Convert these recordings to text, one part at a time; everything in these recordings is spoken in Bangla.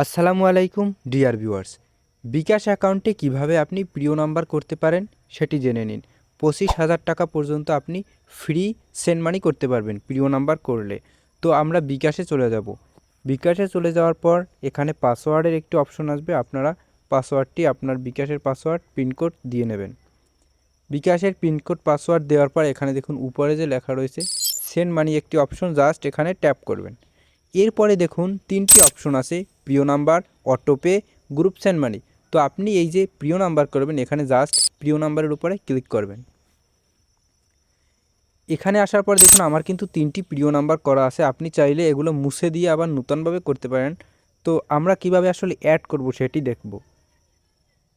আসসালামু আলাইকুম, ডিয়ার ভিউয়ার্স। বিকাশ অ্যাকাউন্টে কীভাবে আপনি প্রিয় নাম্বার করতে পারেন সেটি জেনে নিন। পঁচিশ হাজার টাকা পর্যন্ত আপনি ফ্রি সেন্ড মানি করতে পারবেন প্রিয় নাম্বার করলে। তো আমরা বিকাশে চলে যাব। বিকাশে চলে যাওয়ার পর এখানে পাসওয়ার্ডের একটি অপশন আসবে। আপনারা পাসওয়ার্ডটি আপনার বিকাশের পাসওয়ার্ড পিনকোড দিয়ে নেবেন। বিকাশের পিনকোড পাসওয়ার্ড দেওয়ার পর এখানে দেখুন উপরে যে লেখা রয়েছে, সেন্ড মানি একটি অপশন জাস্ট এখানে ট্যাপ করবেন। এরপরে দেখুন তিনটি অপশন আছে, প্রিয় number autopay group send money তো আপনি এই যে প্রিয় নাম্বার করবেন, এখানে জাস্ট প্রিয় নাম্বারের উপরে ক্লিক করবেন। এখানে আসার পর দেখুন আমার কিন্তু তিনটি প্রিয় নাম্বার করা আছে। আপনি চাইলে এগুলো মুছে দিয়ে আবার নূতনভাবে করতে পারেন। তো আমরা কীভাবে আসলে অ্যাড করব সেটি দেখব।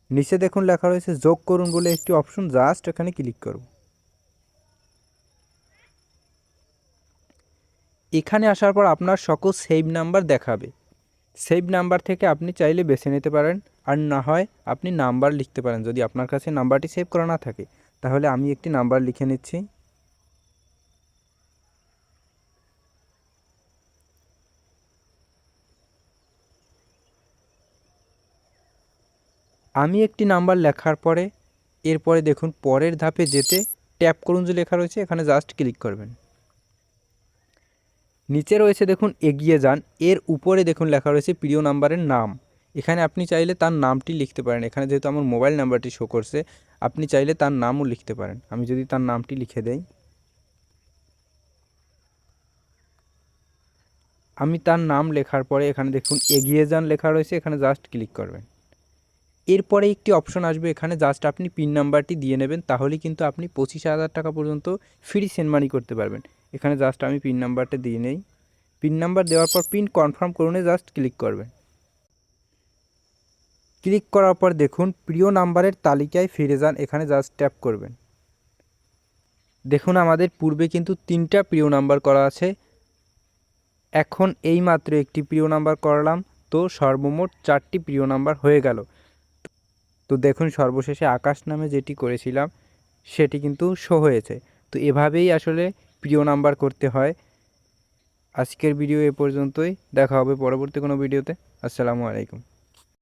নিচে দেখুন লেখা রয়েছে যোগ করুন বলে একটি অপশন জাস্ট এখানে ক্লিক করব। এখানে আসার পর আপনার সকল সেভ নাম্বার দেখাবে। সেভ নাম্বার থেকে আপনি চাইলে বেছে নিতে পারেন, আর না হয় আপনি নাম্বার লিখতে পারেন। যদি আপনার কাছে নাম্বারটি সেভ করা না থাকে, তাহলে আমি একটি নাম্বার লিখে নিচ্ছি। আমি একটি নাম্বার লেখার পরে, এরপরে দেখুন পরের ধাপে যেতে ট্যাপ করুন যে লেখা রয়েছে, এখানে জাস্ট ক্লিক করবেন। নিচে রয়েছে দেখুন, এগিয়ে যান। এর উপরে দেখুন লেখা রয়েছে প্রিয় নাম্বারের নাম। এখানে আপনি চাইলে তার নামটি লিখতে পারেন। এখানে যেহেতু আমার মোবাইল নাম্বারটি শো করছে, আপনি চাইলে তার নামও লিখতে পারেন। আমি যদি তার নামটি লিখে দেই। আমি তার নাম লেখার পরে এখানে দেখুন, এগিয়ে যান লেখা রয়েছে, এখানে জাস্ট ক্লিক করবেন। এরপরে একটি অপশন আসবে, এখানে জাস্ট আপনি পিন নাম্বারটি দিয়ে নেবেন তাহলে কিন্তু আপনি পঁচিশ হাজার টাকা পর্যন্ত ফ্রি সেন্ড মানি করতে পারবেন। এখানে জাস্ট আমি পিন নাম্বারটা দিয়ে নেই। পিন নাম্বার দেওয়ার পর পিন কনফার্ম করুনে জাস্ট ক্লিক করবেন। ক্লিক করার পর দেখুন, প্রিয় নাম্বারের তালিকায় ফিরে যান, এখানে জাস্ট ট্যাপ করবেন। দেখুন আমাদের পূর্বে কিন্তু তিনটা প্রিয় নাম্বার করা আছে। এখন এই মাত্র একটি প্রিয় নাম্বার করলাম, তো সর্বমোট চারটি প্রিয় নাম্বার হয়ে গেল। তো দেখুন, সর্বশেষে আকাশ নামে যেটি করেছিলাম, সেটি কিন্তু শো হয়েছে। তো এভাবেই আসলে প্রিয় নাম্বার করতে হয়। আজকের ভিডিও এ পর্যন্তই। দেখা হবে পরবর্তী কোনো ভিডিওতে আসসালামু আলাইকুম।